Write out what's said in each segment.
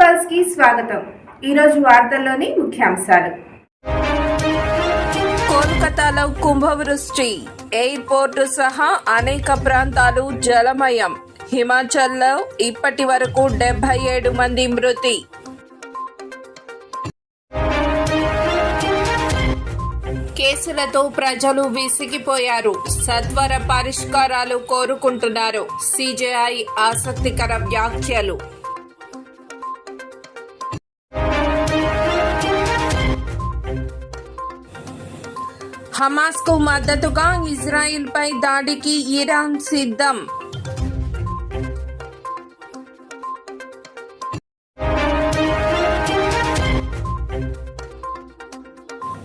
పల్స్కి స్వాగతం. ఈరోజు వార్తల్లోని ముఖ్యాంశాలు. కోల్కతాలో కుంభవృష్టి. ఎయిర్పోర్టు సహా అనేక ప్రాంతాలు జలమయం. హిమాచల్లో ఇప్పటి వరకు డెబ్బై ఏడు మంది మృతి. కేసులతో ప్రజలు విసిగిపోయారు. సత్వర పరిష్కారాలు కోరుకుంటున్నారు. సిజేఐ ఆసక్తికర వ్యాఖ్యలు. హమాస్కు మద్దతుగా ఇజ్రాయిల్ పై దాడికి ఇరాన్ సిద్ధం.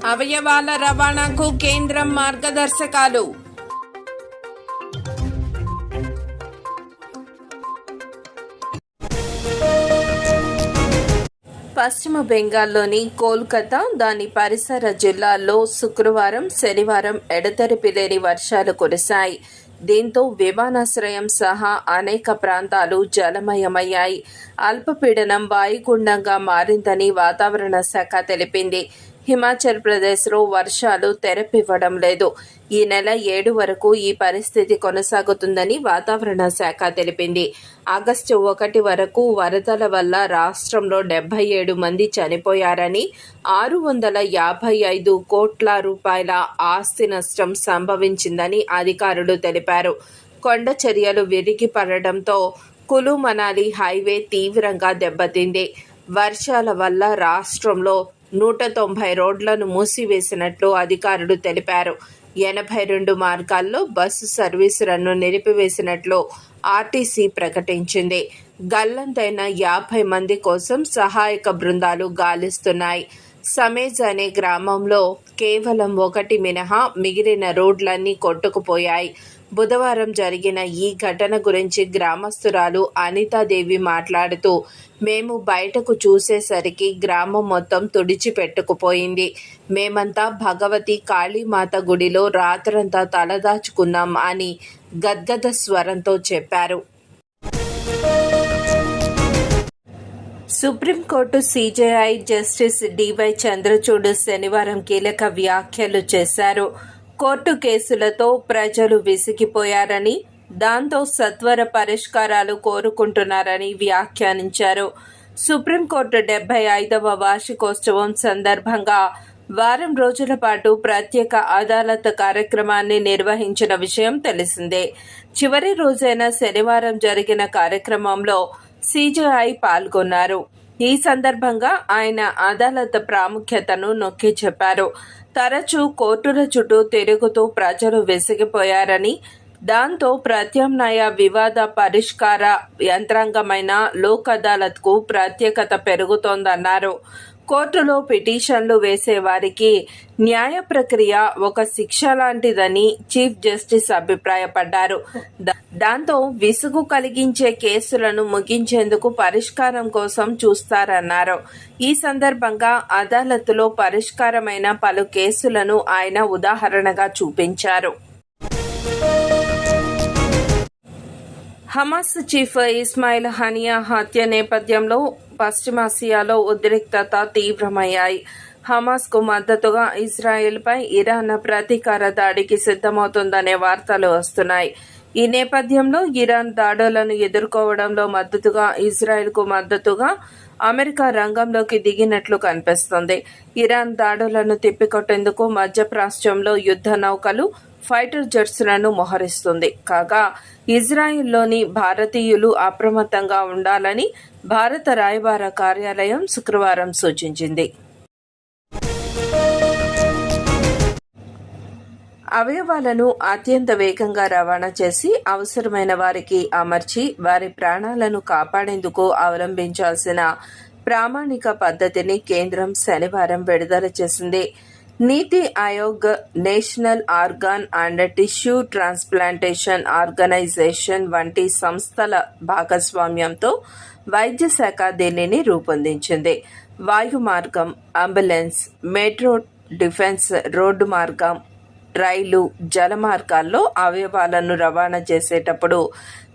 అవయవాల రవాణాకు కేంద్రం మార్గదర్శకాలు. పశ్చిమ బెంగాల్లోని కోల్కతా దాని పరిసర జిల్లాల్లో శుక్రవారం శనివారం ఎడతెరిపి లేని వర్షాలు కురిశాయి. దీంతో విమానాశ్రయం సహా అనేక ప్రాంతాలు జలమయమయ్యాయి. అల్పపీడనం వాయుగుండంగా మారిందని వాతావరణ శాఖ తెలిపింది. హిమాచల్ ప్రదేశ్లో వర్షాలు తెరపివ్వడం లేదు. ఈ నెల ఏడు వరకు ఈ పరిస్థితి కొనసాగుతుందని వాతావరణ శాఖ తెలిపింది. ఆగస్టు ఒకటి వరకు వరదల వల్ల రాష్ట్రంలో డెబ్బై ఏడు మంది చనిపోయారని ఆరు వందల యాభై ఐదు కోట్ల రూపాయల ఆస్తి నష్టం సంభవించిందని అధికారులు తెలిపారు. కొండ చర్యలు విరిగి పడడంతో కులు మనాలి హైవే తీవ్రంగా దెబ్బతింది. వర్షాల వల్ల రాష్ట్రంలో నూట తొంభై రోడ్లను మూసివేసినట్లు అధికారులు తెలిపారు. ఎనభై రెండు మార్గాల్లో బస్సు సర్వీసులను నిలిపివేసినట్లు ఆర్టీసీ ప్రకటించింది. గల్లంతైన యాభై మంది కోసం సహాయక బృందాలు గాలిస్తున్నాయి. సమేజ్ అనే గ్రామంలో కేవలం ఒకటి మినహా మిగిలిన రోడ్లన్నీ కొట్టుకుపోయాయి. బుధవారం జరిగిన ఈ ఘటన గురించి గ్రామస్తురాలు అనితాదేవి మాట్లాడుతూ మేము బయటకు చూసేసరికి గ్రామం మొత్తం తుడిచిపెట్టుకుపోయింది. మేమంతా భగవతి కాళీమాత గుడిలో రాత్రంతా తలదాచుకున్నాం అని గద్గద స్వరంతో చెప్పారు. Supreme court CJI justice DY Chandrachud శనివారం కీలక వ్యాఖ్యలు చేశారు. కోర్టు కేసులతో ప్రజలు విసిగిపోయారని దాంతో సత్వర పరిష్కారాలు కోరుకుంటున్నారని వ్యాఖ్యానించారు. సుప్రీంకోర్టు డెబ్బై ఐదవ వార్షికోత్సవం సందర్భంగా వారం రోజుల పాటు ప్రత్యేక అదాలత్ కార్యక్రమాన్ని నిర్వహించిన విషయం తెలిసిందే. చివరి రోజైన శనివారం జరిగిన కార్యక్రమంలో సిజేఐ పాల్గొన్నారు. ఈ సందర్భంగా ఆయన అదాలత్ ప్రాముఖ్యతను నొక్కి చెప్పారు. తరచూ కోర్టుల చుట్టూ తిరుగుతూ ప్రజలు విసిగిపోయారని దాంతో ప్రత్యామ్నాయ వివాద పరిష్కార యంత్రాంగమైన లోక్ అదాలత్కు ప్రత్యేకత పెరుగుతోందన్నారు. కోర్టులో పిటిషన్లు వేసే వారికి న్యాయ ప్రక్రియ ఒక శిక్ష లాంటిదని చీఫ్ జస్టిస్ అభిప్రాయపడ్డారు. దా- దాంతో విసుగు కలిగించే కేసులను ముగించేందుకు పరిష్కారం కోసం చూస్తారన్నారు. ఈ సందర్భంగా అదాలత్లో పరిష్కారమైన పలు కేసులను ఆయన ఉదాహరణగా చూపించారు. హమాస్ చీఫ్ ఇస్మాయిల్ హనియా హత్య నేపథ్యంలో పశ్చిమాసియాలో ఉద్రిక్తత తీవ్రమయ్యాయి. హమాస్కు మద్దతుగా ఇజ్రాయెల్పై ఇరాన్ ప్రతీకార దాడికి సిద్ధమవుతుందనే వార్తలు వస్తున్నాయి. ఈ నేపథ్యంలో ఇరాన్ దాడులను ఎదుర్కోవడంలో మద్దతుగా ఇజ్రాయెల్కు మద్దతుగా అమెరికా రంగంలోకి దిగినట్లు కనిపిస్తుంది. ఇరాన్ దాడులను తిప్పికొట్టేందుకు మధ్యప్రాచ్యంలో యుద్ధ నౌకలు ఫైటర్ జెట్స్లను మోహరిస్తుంది. కాగా ఇజ్రాయిల్లోని భారతీయులు అప్రమత్తంగా ఉండాలని భారత రాయబార కార్యాలయం శుక్రవారం సూచించింది. అవయవాలను అత్యంత వేగంగా రవాణా చేసి అవసరమైన వారికి అమర్చి వారి ప్రాణాలను కాపాడేందుకు అవలంబించాల్సిన ప్రామాణిక పద్ధతిని కేంద్రం శనివారం విడుదల చేసింది. NITI Aayog national organ and tissue transplantation organisation వంటి సంస్థల భాగస్వామ్యంతో వైద్య శాఖ దీనిని రూపొందించింది. వాయు మార్గం అంబులెన్స్ మెట్రో డిఫెన్స్ రోడ్డు మార్గం రైలు జల మార్గాల్లో అవయవాలను రవాణా చేసేటప్పుడు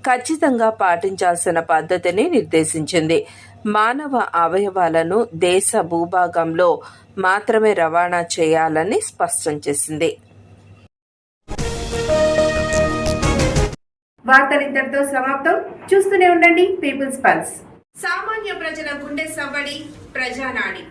ఖచ్చితంగా పాటించాల్సిన పద్ధతిని నిర్దేశించింది. మానవ అవయవాలను దేశ భూభాగంలో మాత్రమే రవాణా చేయాలని స్పష్టం చేసింది. వార్తలు ఇంతటితో సమాప్తం. చూస్తూనే ఉండండి పీపుల్స్ పల్స్. సామాన్య ప్రజల గుండె సవ్వడి ప్రజానాడి.